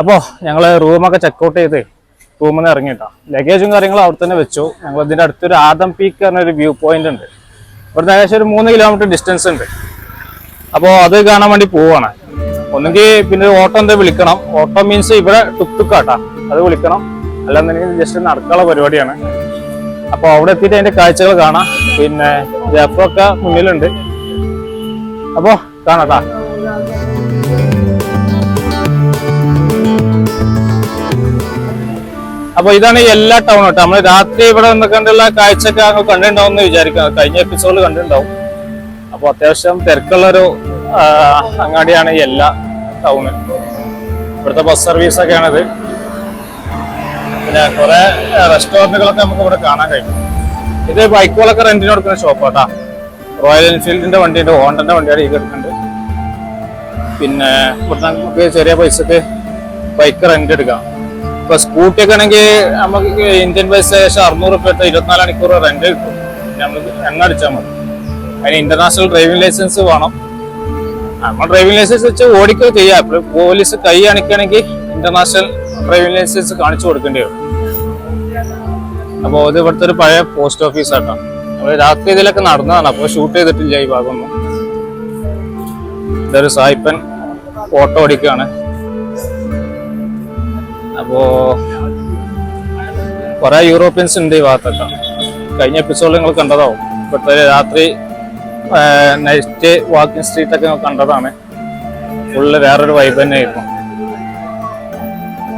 അപ്പോൾ ഞങ്ങൾ റൂമൊക്കെ ചെക്കൗട്ട് ചെയ്ത് റൂമിൽ നിന്ന് ഇറങ്ങിയിട്ടാ ലഗേജും കാര്യങ്ങളും അവിടെ തന്നെ വെച്ചു. ഞങ്ങൾ ഇതിന്റെ അടുത്തൊരു ആദം പീക്ക് പറഞ്ഞൊരു വ്യൂ പോയിന്റ് ഉണ്ട്. ഇവിടുന്ന് ഏകദേശം ഒരു മൂന്ന് കിലോമീറ്റർ ഡിസ്റ്റൻസ് ഉണ്ട്. അപ്പോൾ അത് കാണാൻ വേണ്ടി പോവാണ്. ഒന്നുകിൽ പിന്നെ ഓട്ടോ എന്താ വിളിക്കണം. ഓട്ടോ മീൻസ് ഇവിടെ ടുക് ടുക്കാട്ടാ അത് വിളിക്കണം. അല്ലാന്നുണ്ടെങ്കിൽ ജസ്റ്റ് നടക്കാനുള്ള പരിപാടിയാണ്. അപ്പോൾ അവിടെ എത്തിയിട്ട് അതിന്റെ കാഴ്ചകൾ കാണാം. പിന്നെ ജപ്പൊക്കെ മുന്നിലുണ്ട്. അപ്പോൾ കാണാട്ടാ അപ്പൊ ഇതാണ് എല്ലാ ടൗൺ കേട്ടോ നമ്മൾ രാത്രി ഇവിടെ നിന്ന് കണ്ടുള്ള കാഴ്ചയൊക്കെ അങ്ങ് കണ്ടിട്ടുണ്ടാവും എന്ന് വിചാരിക്കാം കഴിഞ്ഞ എപ്പിസോഡിൽ കണ്ടിട്ടുണ്ടാവും. അപ്പൊ അത്യാവശ്യം തിരക്കുള്ളൊരു അങ്ങാടിയാണ് എല്ലാ ടൗണ് ഇവിടുത്തെ ബസ് സർവീസ് ഒക്കെയാണിത്. പിന്നെ കുറെ റെസ്റ്റോറന്റുകളൊക്കെ നമുക്ക് ഇവിടെ കാണാൻ കഴിയും. ഇത് ബൈക്കുകളൊക്കെ റെന്റിന് കൊടുക്കുന്ന ഷോപ്പാട്ടാ റോയൽ എൻഫീൽഡിന്റെ വണ്ടിയുണ്ട് ഹോണ്ടന്റെ വണ്ടിയാണ് ഈ കിടക്കുന്നുണ്ട് പിന്നെ ഇവിടുത്തെ നമുക്ക് ചെറിയ പൈസക്ക് ബൈക്ക് റെന്റ് എടുക്കാം. ഇപ്പൊ സ്കൂട്ടി ഒക്കെ ആണെങ്കിൽ നമുക്ക് ഇന്ത്യൻ പൈസ ഏകദേശം അറുന്നൂറ് റുപ്യ എടുത്ത് ഇരുപത്തിനാല് മണിക്കൂർ റെന്റ് കിട്ടും. നമുക്ക് എണ്ണ അടിച്ചാൽ മതി. അതിന് ഇന്റർനാഷണൽ ഡ്രൈവിംഗ് ലൈസൻസ് വേണം. നമ്മൾ ഡ്രൈവിംഗ് ലൈസൻസ് വെച്ച് ഓടിക്കുക ചെയ്യാം. അപ്പോൾ പോലീസ് കൈ കാണിക്കുകയാണെങ്കിൽ ഇന്റർനാഷണൽ ഡ്രൈവിംഗ് ലൈസൻസ് കാണിച്ചു കൊടുക്കേണ്ടി വരും. അപ്പോൾ ഇത് ഇവിടുത്തെ ഒരു പഴയ പോസ്റ്റ് ഓഫീസ് ആട്ടോ. നമ്മൾ രാത്രി ഇതിലൊക്കെ നടന്നതാണ്. അപ്പോൾ ഷൂട്ട് ചെയ്തിട്ടില്ല ഈ ഭാഗമൊന്നും. ഇതൊരു സായിപ്പൻ ഓട്ടോ ഓടിക്കുകയാണ്. അപ്പോ കുറെ യൂറോപ്യൻസ് ഉണ്ട് ഈ ഭാഗത്തൊക്കെ. കഴിഞ്ഞ എപ്പിസോഡിൽ നിങ്ങൾ കണ്ടതാവും. ഇപ്പോഴത്തെ രാത്രി നൈറ്റ് വാക്കിംഗ് സ്ട്രീറ്റ് ഒക്കെ കണ്ടതാണ്. ഫുള്ള് വേറൊരു വൈബ് തന്നെയായിരുന്നു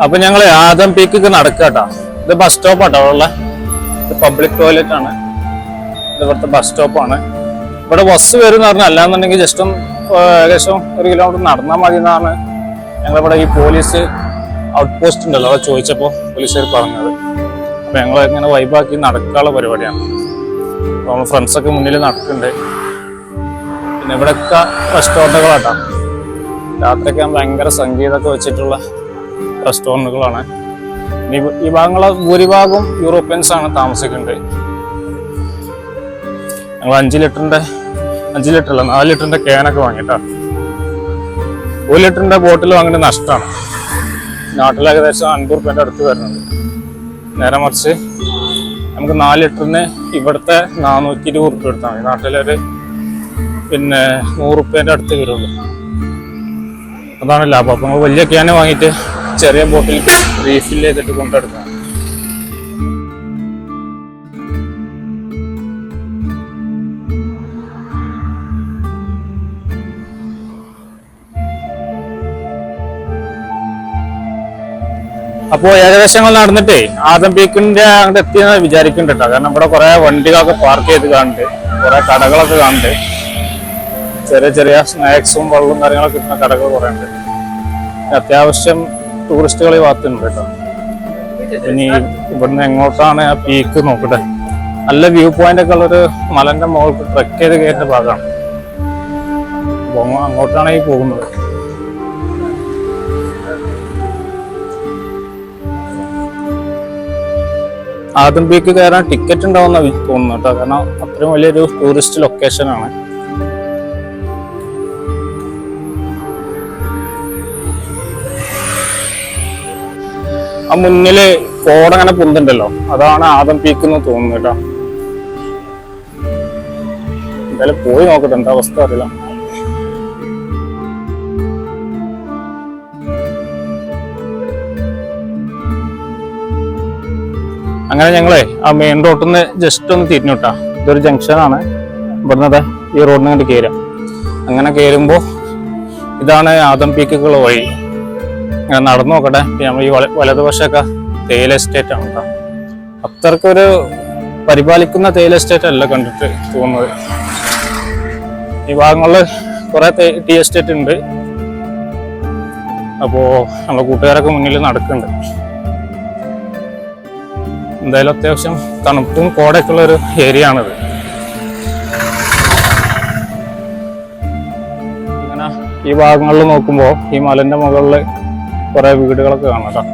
അപ്പൊ ഞങ്ങൾ ആദം പീക്ക് നടക്കാട്ടോ ഇത് ബസ് സ്റ്റോപ്പ് ആട്ടോ ഉള്ള. ഇത് പബ്ലിക് ടോയ്ലറ്റ് ആണ്. ഇത് ഇവിടുത്തെ ബസ് സ്റ്റോപ്പാണ് ഇവിടെ ബസ് വരും എന്ന് പറഞ്ഞാൽ അല്ലാന്നുണ്ടെങ്കിൽ ജസ്റ്റ് ഏകദേശം ഒരു കിലോമീറ്റർ നടന്നാൽ മതി എന്നാണ് ഞങ്ങളിവിടെ ഈ പോലീസ് ഔട്ട് പോസ്റ്റ് ഉണ്ടല്ലോ അതാ ചോദിച്ചപ്പോൾ പോലീസുകാർ പറഞ്ഞത്. അപ്പൊ ഞങ്ങൾ ഇങ്ങനെ വൈബാക്കി നടക്കാനുള്ള പരിപാടിയാണ്. നമ്മൾ ഫ്രണ്ട്സൊക്കെ മുന്നിൽ നടക്കുന്നുണ്ട് പിന്നെ ഇവിടെയൊക്കെ റെസ്റ്റോറന്റുകളാട്ടാ രാത്രിയൊക്കെ ഭയങ്കര സംഗീതമൊക്കെ വെച്ചിട്ടുള്ള റെസ്റ്റോറന്റുകളാണ് ഈ ഭാഗങ്ങളെ ഭൂരിഭാഗം യൂറോപ്യൻസ് ആണ് താമസിക്കുന്നത് ഞങ്ങൾ അഞ്ച് ലിറ്ററിന്റെ അഞ്ച് ലിറ്റർ അല്ല നാല് ലിറ്ററിന്റെ ക്യാനൊക്കെ വാങ്ങിട്ടാ. ഒരു ലിറ്ററിന്റെ ബോട്ടിൽ വാങ്ങിയിട്ട് നഷ്ടമാണ് നാട്ടിൽ ഏകദേശം അൻപത് റുപ്യന്റെ അടുത്ത് വരുന്നുണ്ട്. നേരെ മറിച്ച് നമുക്ക് നാല് ലിറ്ററിന് ഇവിടുത്തെ നാനൂറ്റി ഇരുപത് റുപ്യ എടുത്താൽ മതി. നാട്ടിലൊരു പിന്നെ നൂറ് റുപ്യന്റെ അടുത്ത് വരുള്ളൂ. അതാണ് ലാഭം. അപ്പം നമ്മൾ വലിയ ക്യാന് വാങ്ങിയിട്ട് ചെറിയ ബോട്ടിൽ റീഫിൽ ചെയ്തിട്ട് കൊണ്ടെടുക്കാം അപ്പോ ഏകദേശങ്ങൾ നടന്നിട്ട് ആദം പീക്കിന്റെ അങ്ങോട്ട് എത്തിയെന്ന് വിചാരിക്കുന്നുണ്ട് കേട്ടോ കാരണം ഇവിടെ കുറെ വണ്ടികളൊക്കെ പാർക്ക് ചെയ്ത് കാണുന്നുണ്ട് കുറെ കടകളൊക്കെ കാണുന്നുണ്ട് ചെറിയ ചെറിയ സ്നാക്സും വെള്ളവും കാര്യങ്ങളൊക്കെ കിട്ടുന്ന കടകൾ കുറെ ഉണ്ട്. അത്യാവശ്യം ടൂറിസ്റ്റുകൾ ഈ ഭാഗത്തുണ്ട് കേട്ടോ ഇനി ഇവിടുന്ന് എങ്ങോട്ടാണ് ആ പീക്ക് നോക്കട്ടെ? നല്ല വ്യൂ പോയിന്റ് ഒക്കെ ഉള്ളൊരു മലന്റെ മുകൾക്ക് ട്രക്ക് ചെയ്ത് കയറുന്ന ഭാഗമാണ് അപ്പൊ അങ്ങോട്ടാണ് ഈ പോകുന്നത്. ആദം പീക്ക് കയറാൻ ടിക്കറ്റ് ഉണ്ടാവുന്ന തോന്നുന്നു കേട്ടോ. കാരണം അത്രയും വലിയൊരു ടൂറിസ്റ്റ് ലൊക്കേഷൻ ആണ്. ആ മുന്നിൽ കോടങ്ങനെ പൊന്തുണ്ടല്ലോ. അതാണ് ആദം പീക്ക് എന്ന് തോന്നുന്നു കേട്ടോ. എന്തായാലും പോയി നോക്കട്ടെ എന്താ അവസ്ഥ അറിയില്ല. അങ്ങനെ ഞങ്ങളെ ആ മെയിൻ റോഡിൽ നിന്ന് ജസ്റ്റ് ഒന്ന് തിരിഞ്ഞു തിരിഞ്ഞുട്ടാ. ഇതൊരു ജംഗ്ഷനാണ് ഇവിടുന്ന് ദേ ഈ റോഡിന് കണ്ട് കയറാം അങ്ങനെ കയറുമ്പോൾ ഇതാണ് ആദം പീക്കുകൾ വഴി. അങ്ങനെ നടന്നു നോക്കട്ടെ. നമ്മൾ ഈ വല വലതുവശമൊക്കെ തേയില എസ്റ്റേറ്റ് ആണ് കേട്ടോ അത്രക്കൊരു പരിപാലിക്കുന്ന തേയില എസ്റ്റേറ്റ് അല്ല കണ്ടിട്ട് തോന്നുന്നത്. ഈ ഭാഗങ്ങളിൽ കുറെ ടീ എസ്റ്റേറ്റ് ഉണ്ട്. അപ്പോൾ നമ്മളെ കൂട്ടുകാരൊക്കെ മുന്നിൽ നടക്കുന്നുണ്ട് എന്തായാലും അത്യാവശ്യം തണുപ്പും കോടൊക്കെ ഉള്ള ഒരു ഏരിയ ആണിത് ഇങ്ങനെ ഈ ഭാഗങ്ങളിൽ നോക്കുമ്പോൾ ഈ മലന്റെ മുകളിൽ കുറെ വീടുകളൊക്കെ കാണാം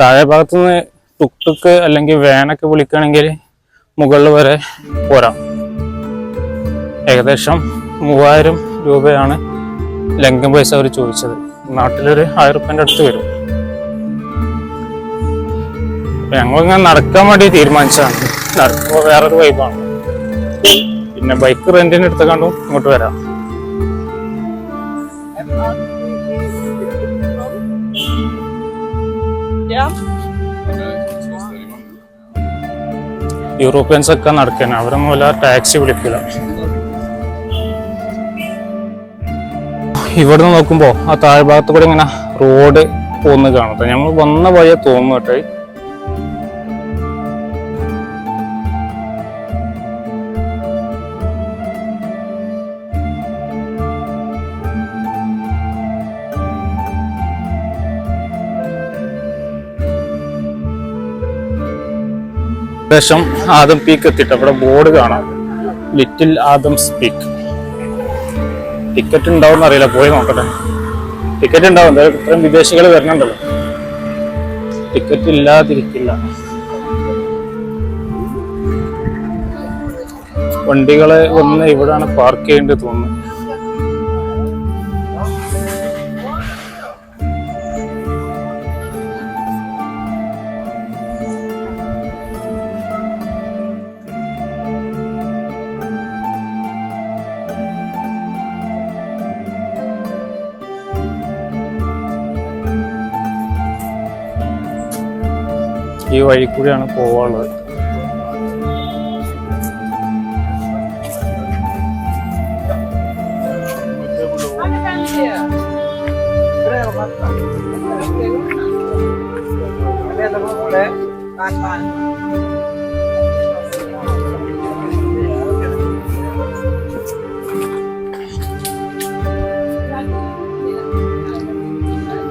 താഴെ ഭാഗത്ത് നിന്ന് ടുക് ടുക്ക് അല്ലെങ്കിൽ വാനൊക്കെ വിളിക്കുകയാണെങ്കിൽ മുകളിൽ വരെ പോരാം. ഏകദേശം മൂവായിരം രൂപയാണ് ലങ്കൻ പൈസ അവർ ചോദിച്ചത്. നാട്ടിലൊരു ആയിരം റുപ്യന്റെ അടുത്ത് വരും. ഞങ്ങളിങ്ങനെ നടക്കാൻ വേണ്ടി തീരുമാനിച്ചതാണ്. നടക്കുമ്പോൾ വേറൊരു വൈബാണ് പിന്നെ ബൈക്ക് റെന്റിന് എടുത്ത കണ്ടു ഇങ്ങോട്ട് വരാം. യൂറോപ്യൻസ് ഒക്കെ നടക്കാൻ അവരൊന്നും വല്ല ടാക്സി വിളിക്കില്ല. ഇവിടുന്ന് നോക്കുമ്പോ ആ താഴ്ഭാഗത്ത് കൂടെ ഇങ്ങനെ റോഡ് പോകുന്നത് കാണട്ടെ ഞങ്ങൾ വന്ന വഴിയെ തോന്നുന്നു കേട്ടോ. ഏകദേശം ആദം പീക്ക് എത്തിയിട്ട് അവിടെ ബോർഡ് കാണാം. ലിറ്റിൽ ആദംസ് പീക്ക് ടിക്കറ്റ് ഉണ്ടാവും അറിയില്ല പോയി നോക്കട്ടെ. ടിക്കറ്റ് ഉണ്ടാവും എന്തായാലും ഇത്രയും വിദേശികൾ വരുന്നുണ്ടല്ലോ. ടിക്കറ്റ് ഇല്ലാതിരിക്കില്ല. വണ്ടികളെ ഒന്ന് ഇവിടാണ് പാർക്ക് ചെയ്യേണ്ടത് തോന്നുന്നു. ഈ വഴി കൂടിയാണ് പോവാനുള്ളത്.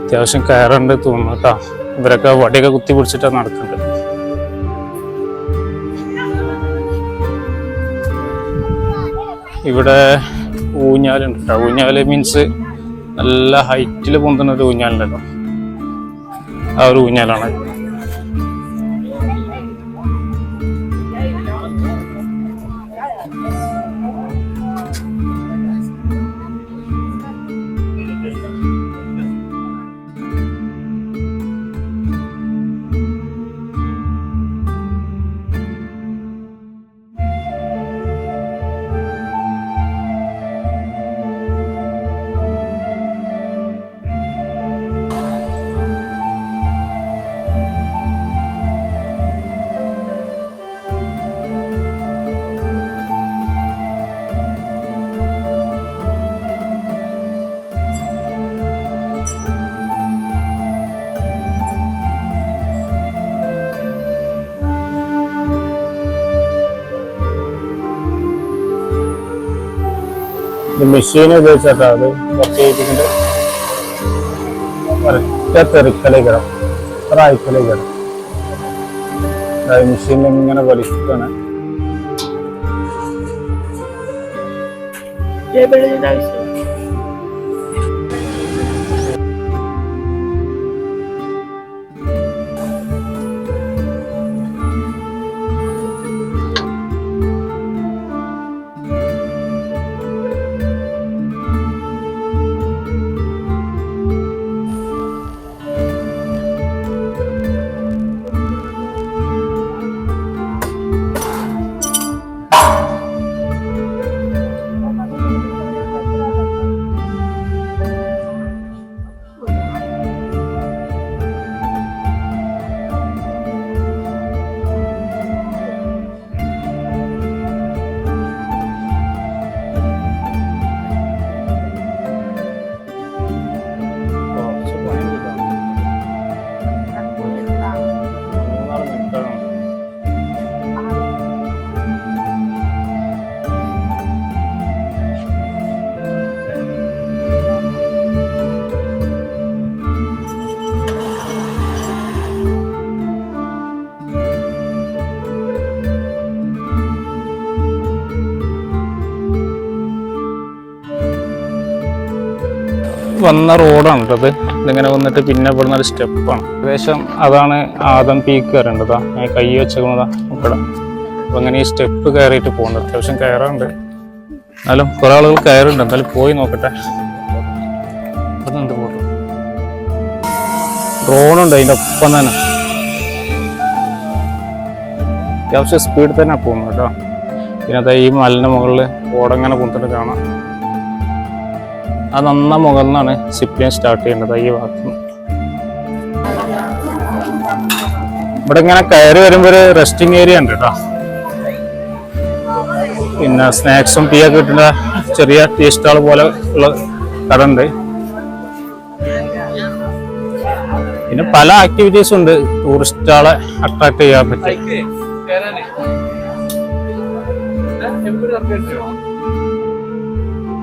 അത്യാവശ്യം കയറുണ്ട് തോന്നുന്നു കേട്ടോ. ഇവരൊക്കെ വടിയൊക്കെ കുത്തി പിടിച്ചിട്ടാണ് നടക്കുന്നത്. ഇവിടെ ഊഞ്ഞാലുണ്ട്. കേട്ടോ ഊഞ്ഞാൽ മീൻസ് നല്ല ഹൈറ്റിൽ പൊന്തുന്ന ഒരു ഊഞ്ഞാലുണ്ടല്ലോ. ആ ഒരു ഊഞ്ഞാലാണ്. മെഷീൻ ഉപയോഗിച്ചിട്ടാ അത് ഒരൊറ്റ തെറിക്കലേക്കരം അത്ര അയക്കലേക്കരം മെഷീനിൽ ഇങ്ങനെ വലിക്കാണ് Jag വന്ന റോഡാണ് കേട്ടത് ഇത് ഇതിങ്ങനെ വന്നിട്ട് പിന്നെ ഇവിടുന്ന് ഒരു സ്റ്റെപ്പാണ് ഏകദേശം അതാണ് ആദം പീക്ക് കയറേണ്ടതാ കൈ വെച്ചേക്കുന്നതാ ഇവിടെ. അപ്പൊ അങ്ങനെ ഈ സ്റ്റെപ്പ് കയറിയിട്ട് പോകണ്ട. അത്യാവശ്യം കയറാറുണ്ട് എന്നാലും കുറെ ആളുകൾ കയറുണ്ട് എന്തായാലും പോയി നോക്കട്ടെ. ഡ്രോണുണ്ട് അതിന്റെ ഒപ്പം തന്നെ. അത്യാവശ്യം സ്പീഡിൽ തന്നെ പോകുന്നു കേട്ടോ. പിന്നെ അത് ഈ മലിന്റെ മുകളിൽ ഓടങ്ങനെ പോകുന്നിട്ട് കാണാം. അത് നന്ന മുകളിൽ നിന്നാണ് സ്റ്റാർട്ട് ചെയ്യേണ്ടത് ഈ ഭാഗത്ത്. ഇവിടെ ഇങ്ങനെ കയറി വരുമ്പോൾ ഒരു റെസ്റ്റിംഗ് ഏരിയ ഉണ്ട് കേട്ടോ പിന്നെ സ്നാക്സും ടീ ഒക്കെ കിട്ടുന്ന ചെറിയ ടീ സ്റ്റാൾ പോലെ ഉള്ള കട ഉണ്ട്. പിന്നെ പല ആക്ടിവിറ്റീസ് ഉണ്ട്. ടൂറിസ്റ്റുകളെ അട്രാക്ട് ചെയ്യാൻ പറ്റും?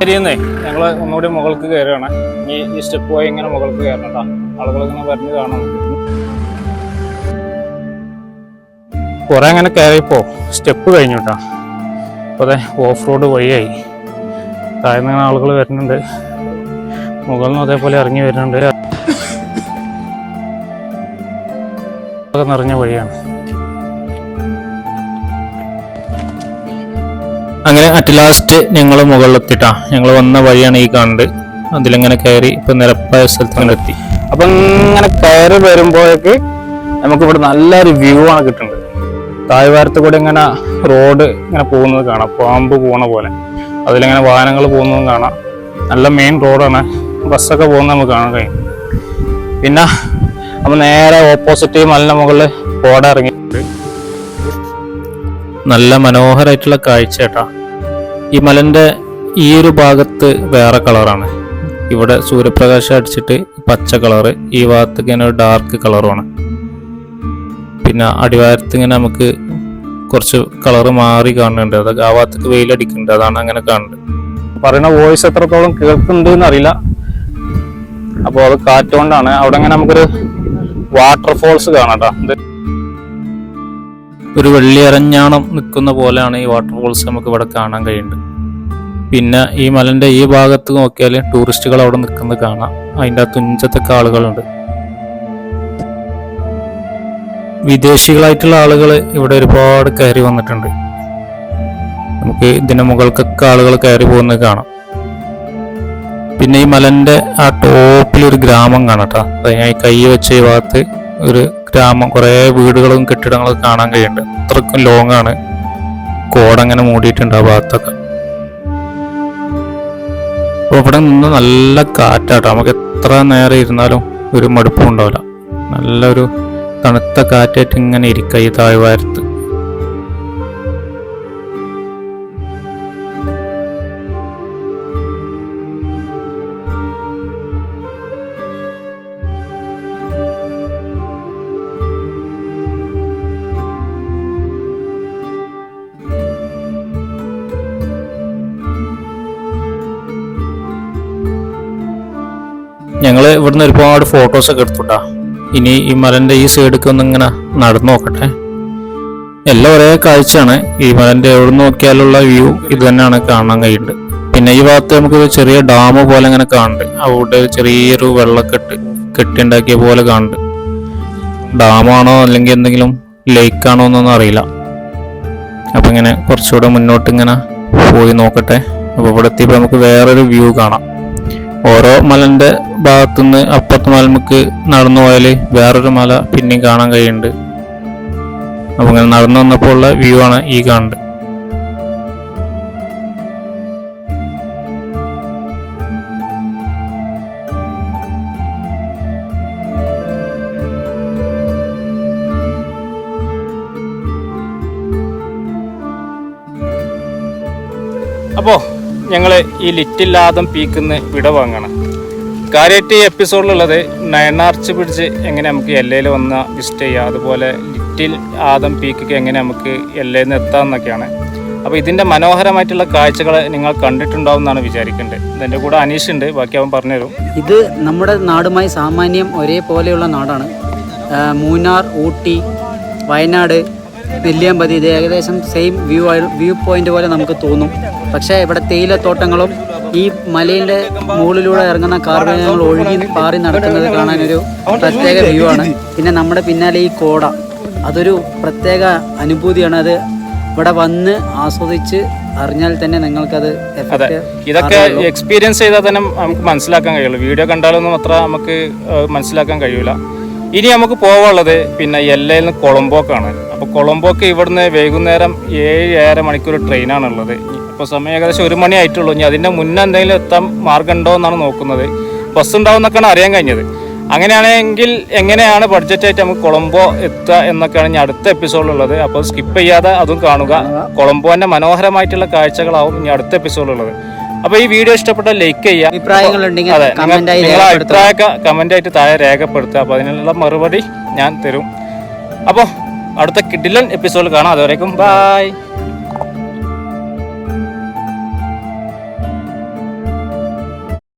ശരിയെന്നേ ഞങ്ങൾ ഒന്നുകൂടി മുകൾക്ക് കയറുകയാണ്. ഈ ഈ സ്റ്റെപ്പ് പോയി ഇങ്ങനെ മുകൾക്ക് കയറണം കേട്ടോ ആളുകൾ ഇങ്ങനെ വരഞ്ഞ് കാണാൻ കുറെ അങ്ങനെ കയറിയപ്പോ സ്റ്റെപ്പ് കഴിഞ്ഞു കേട്ടോ അപ്പോൾ അതെ ഓഫ് റോഡ് വഴിയായി. താഴ്ന്ന ആളുകൾ വരുന്നുണ്ട്. മുകളിൽ നിന്ന് അതേപോലെ ഇറങ്ങി വരുന്നുണ്ട്. നിറഞ്ഞ വഴിയാണ്. അങ്ങനെ അറ്റ് ലാസ്റ്റ് ഞങ്ങൾ മുകളിലെത്തിട്ടാ. ഞങ്ങൾ വന്ന വഴിയാണ് ഈ കാണുന്നത് അതിലിങ്ങനെ കയറി ഇപ്പൊ നിരപ്പായ സ്ഥലത്ത് ഇങ്ങനെ എത്തി. അപ്പൊ ഇങ്ങനെ കയറി വരുമ്പോഴേക്ക് നമുക്ക് ഇവിടെ നല്ലൊരു വ്യൂ ആണ് കിട്ടുന്നത്. താഴ്വാരത്ത് കൂടെ ഇങ്ങനെ റോഡ് ഇങ്ങനെ പോകുന്നത് കാണാം. പാമ്പ് പോണ പോലെ. അതിലിങ്ങനെ വാഹനങ്ങൾ പോകുന്നതും കാണാം. നല്ല മെയിൻ റോഡാണ് ബസ്സൊക്കെ പോകുന്നത് നമുക്ക് കാണാൻ കഴിയും. പിന്നെ നമ്മൾ നേരെ ഓപ്പോസിറ്റ് മലിന മുകളിൽ ഇറങ്ങിയിട്ടുണ്ട് നല്ല മനോഹരമായിട്ടുള്ള കാഴ്ച കേട്ടാ ഈ മലന്റെ ഈ ഒരു ഭാഗത്ത് വേറെ കളറാണ്. ഇവിടെ സൂര്യപ്രകാശം അടിച്ചിട്ട് പച്ച കളറ് ഈ ഭാഗത്ത് ഇങ്ങനെ ഒരു ഡാർക്ക് കളറുമാണ്. പിന്നെ അടിവാരത്ത് ഇങ്ങനെ നമുക്ക് കുറച്ച് കളറ് മാറി കാണുന്നുണ്ട്. അത് ആ ഭാഗത്തേക്ക് വെയിലടിക്കുന്നുണ്ട് അതാണ് അങ്ങനെ കാണുന്നത്. പറയുന്ന വോയിസ് എത്രത്തോളം കേൾക്കുന്നുണ്ട് എന്നറിയില്ല അപ്പോൾ അത് കാറ്റുകൊണ്ടാണ് അവിടെ ഇങ്ങനെ നമുക്കൊരു വാട്ടർഫോൾസ് കാണാം ട്ടോ. ഒരു വെള്ളിയരഞ്ഞാണം നിൽക്കുന്ന പോലെയാണ് ഈ വാട്ടർഫോൾസ് നമുക്ക് ഇവിടെ കാണാൻ കഴിയുന്നത്. പിന്നെ ഈ മലന്റെ ഈ ഭാഗത്ത് നോക്കിയാൽ ടൂറിസ്റ്റുകൾ അവിടെ നിൽക്കുന്നത് കാണാം. അതിന്റെ തുഞ്ചത്തൊക്കെ ആളുകളുണ്ട് വിദേശികളായിട്ടുള്ള ആളുകൾ ഇവിടെ ഒരുപാട് കയറി വന്നിട്ടുണ്ട്. നമുക്ക് ഇതിന്റെ മുകൾക്കൊക്കെ ആളുകൾ കയറി പോകുന്നത് കാണാം. പിന്നെ ഈ മലന്റെ ആ ടോപ്പിൽ ഒരു ഗ്രാമം കാണാട്ടാ ഞാൻ ഈ കൈ വെച്ച ഈ ഭാഗത്ത് ഒരു ഗ്രാമം കുറേ വീടുകളും കെട്ടിടങ്ങളും കാണാൻ കഴിയുന്നുണ്ട്. അത്രക്കും ലോങ് ആണ്. കോടങ്ങനെ മൂടിയിട്ടുണ്ട് ആ ഭാഗത്തൊക്കെ. അപ്പോൾ ഇവിടെ നിന്ന് നല്ല കാറ്റാട്ടോ. നമുക്ക് എത്ര നേരം ഇരുന്നാലും ഒരു മടുപ്പും ഉണ്ടാവില്ല. നല്ലൊരു തണുത്ത കാറ്റായിട്ട് ഇങ്ങനെ ഇരിക്കുക ഈ താഴ്വാരത്ത്. ഞങ്ങൾ ഇവിടുന്ന് ഒരുപാട് ഫോട്ടോസ് ഒക്കെ എടുത്തുട്ടാ. ഇനി ഈ മലന്റെ ഈ സൈഡിലേക്ക് ഒന്ന് ഇങ്ങനെ നടന്നു നോക്കട്ടെ. എല്ലാം ഒരേ കാഴ്ചയാണ്. ഈ മലന്റെ എവിടെ നോക്കിയാലുള്ള വ്യൂ ഇത് തന്നെയാണ് കാണാൻ കഴിയുന്നത്. പിന്നെ ഈ ഭാഗത്ത് നമുക്ക് ചെറിയ ഡാം പോലെ ഇങ്ങനെ കാണുന്നുണ്ട്. അവിടെ ചെറിയൊരു വെള്ളക്കെട്ട് കെട്ടിണ്ടാക്കിയ പോലെ കാണുന്നുണ്ട്. ഡാമാണോ അല്ലെങ്കിൽ എന്തെങ്കിലും ലേക്കാണോ എന്നൊന്നും അറിയില്ല. അപ്പൊ ഇങ്ങനെ കുറച്ചുകൂടെ മുന്നോട്ട് ഇങ്ങനെ പോയി നോക്കട്ടെ. അപ്പൊ ഇവിടെ എത്തിയപ്പോ നമുക്ക് വേറൊരു വ്യൂ കാണാം. ഓരോ മലന്റെ ഭാഗത്തുനിന്ന് അപ്പുറത്തെ മലമുക്ക് നടന്നു പോയാൽ വേറൊരു മല പിന്നെയും കാണാൻ കഴിയുന്നുണ്ട്. അപ്പൊ ഇങ്ങനെ നടന്നു വന്നപ്പോൾ ഉള്ള വ്യൂ ആണ് ഈ കാണുന്നത്. അപ്പോൾ ഞങ്ങൾ ഈ ലിറ്റിൽ ആദം പീക്കിന്ന് വിട വാങ്ങണം. കാര്യമായിട്ട് ഈ എപ്പിസോഡിലുള്ളത് നയനാർച്ച് പിടിച്ച് എങ്ങനെ നമുക്ക് എല്ലയിൽ വന്ന് വിസിറ്റ് ചെയ്യാം. അതുപോലെ ലിറ്റിൽ ആദം പീക്ക് എങ്ങനെ നമുക്ക് എല്ലയിൽ നിന്ന് എത്താമെന്നൊക്കെയാണ് അപ്പോൾ ഇതിന്റെ മനോഹരമായിട്ടുള്ള കാഴ്ചകൾ നിങ്ങൾ കണ്ടിട്ടുണ്ടാവും എന്നാണ് വിചാരിക്കേണ്ടത് ഇതിന്റെ കൂടെ അനീഷ് ഉണ്ട്. ബാക്കി അവൻ പറഞ്ഞുതരും. ഇത് നമ്മുടെ നാടുമായി സാമാന്യം ഒരേപോലെയുള്ള നാടാണ്. മൂന്നാർ ഊട്ടി വയനാട് നെല്ലിയാമ്പതി ഇത് ഏകദേശം സെയിം വ്യൂ വ്യൂ പോയിന്റ് പോലെ നമുക്ക് തോന്നും. പക്ഷേ ഇവിടെ തേയിലത്തോട്ടങ്ങളും ഈ മലയിന്റെ മുകളിലൂടെ ഇറങ്ങുന്ന കാർമേഘങ്ങൾ ഒഴുകി പാറി നടക്കുന്നത് കാണാനൊരു പ്രത്യേക വ്യൂ ആണ്. പിന്നെ നമ്മുടെ പിന്നാലെ ഈ കോട. അതൊരു പ്രത്യേക അനുഭൂതിയാണ്. അത് ഇവിടെ വന്ന് ആസ്വദിച്ച് അറിഞ്ഞാൽ തന്നെ നിങ്ങൾക്കത് അതെ. ഇതൊക്കെ എക്സ്പീരിയൻസ് ചെയ്താൽ തന്നെ നമുക്ക് മനസ്സിലാക്കാൻ കഴിയുള്ളൂ. വീഡിയോ കണ്ടാലൊന്നും അത്ര നമുക്ക് മനസ്സിലാക്കാൻ കഴിയൂല. ഇനി നമുക്ക് പോവാനുള്ളത് പിന്നെ എല്ലയിൽ നിന്ന് കൊളംബോക്കാണ്. അപ്പോൾ കൊളംബോക്ക് ഇവിടുന്ന് വൈകുന്നേരം ഏഴ് ഏഴര മണിക്കൂർ ട്രെയിനാണുള്ളത്. ഇപ്പോൾ സമയം ഏകദേശം ഒരു മണി ആയിട്ടുള്ളൂ. ഇനി അതിന്റെ മുന്നേ എന്തെങ്കിലും എത്താൻ മാർഗം ഉണ്ടോ എന്നാണ് നോക്കുന്നത്. ബസ് ഉണ്ടാവും എന്നൊക്കെയാണ് അറിയാൻ കഴിഞ്ഞത്. അങ്ങനെയാണെങ്കിൽ എങ്ങനെയാണ് ബഡ്ജറ്റായിട്ട് നമുക്ക് കൊളംബോ എത്തുക എന്നൊക്കെയാണ് ഇനി അടുത്ത എപ്പിസോഡിലുള്ളത് അപ്പോൾ സ്കിപ്പ് ചെയ്യാതെ അതും കാണുക. കൊളംബോന്റെ മനോഹരമായിട്ടുള്ള കാഴ്ചകളാവും ഇനി അടുത്ത എപ്പിസോഡിലുള്ളത് അപ്പോൾ ഈ വീഡിയോ ഇഷ്ടപ്പെട്ട ലൈക്ക് ചെയ്യുക. അഭിപ്രായങ്ങളുണ്ടെങ്കിൽ അതെ നിങ്ങളെ. അഭിപ്രായമൊക്കെ കമന്റ് ആയിട്ട് താഴെ രേഖപ്പെടുത്തുക. അപ്പൊ അതിനുള്ള മറുപടി ഞാൻ തരും. അപ്പോൾ അടുത്ത കിഡിലൻ എപ്പിസോഡ് കാണാം. അതുവരേക്കും ബായ്